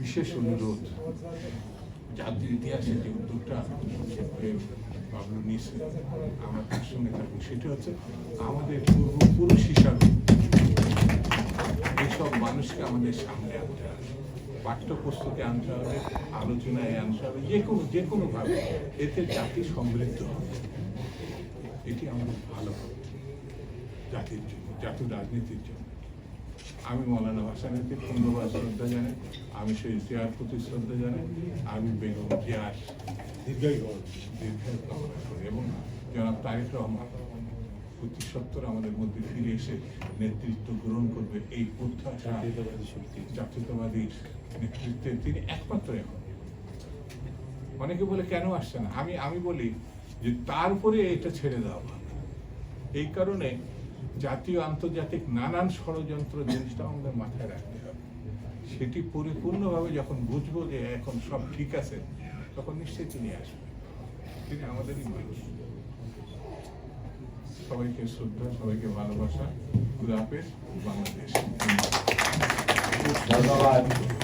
বিশেষ অনুরোধ। জাতির ইতিহাসে যে উদ্যোগটা বাবলু নিয়েছে, আমরা সঙ্গে থাকব, সেটা হচ্ছে আমাদের পূর্বপুরুষ হিসাবে এইসব মানুষকে আমাদের সামনে আনতে হবে। পাঠ্যপুস্তকে আনতে হবে, আলোচনায় আনতে হবে, যে কোনো যে কোনোভাবে এতে জাতি সমৃদ্ধ হবে। এটি আমাদের ভালো হবে জাতির জন্য, জাতীয় রাজনীতির জন্য। আমি মৌলানা ভাসানিকে ধন্যবাদ শ্রদ্ধা জানাই। আমি সেই জিয়ার প্রতি শ্রদ্ধা জানাই। আমি বেগম জিয়ার দীর্ঘায়ু দীর্ঘায়ু কামনা করি। এবং জনাব তারেক রহমান অতি সত্তর আমাদের মধ্যে ফিরে এসে নেতৃত্ব গ্রহণ করবে এই প্রত্যাশা জাতীয়তাবাদী নেতৃত্বে তিনি একমাত্র এখন। অনেকে বলে কেন আসছে না আমি আমি বলি যে তারপরে এটা ছেড়ে দেওয়া এই কারণে জাতীয় আন্তর্জাতিক নানান ষড়যন্ত্র জিনিসটা আমাদের মাথায় রাখতে হবে। সেটি পরিপূর্ণভাবে যখন বুঝব যে এখন সব ঠিক আছে, তখন নিশ্চয়ই তিনি আসবেন। তিনি আমাদেরই মানুষ। সবাইকে শ্রদ্ধা, সবাইকে ভালোবাসা। খুদাপের বাংলাদেশ। ধন্যবাদ।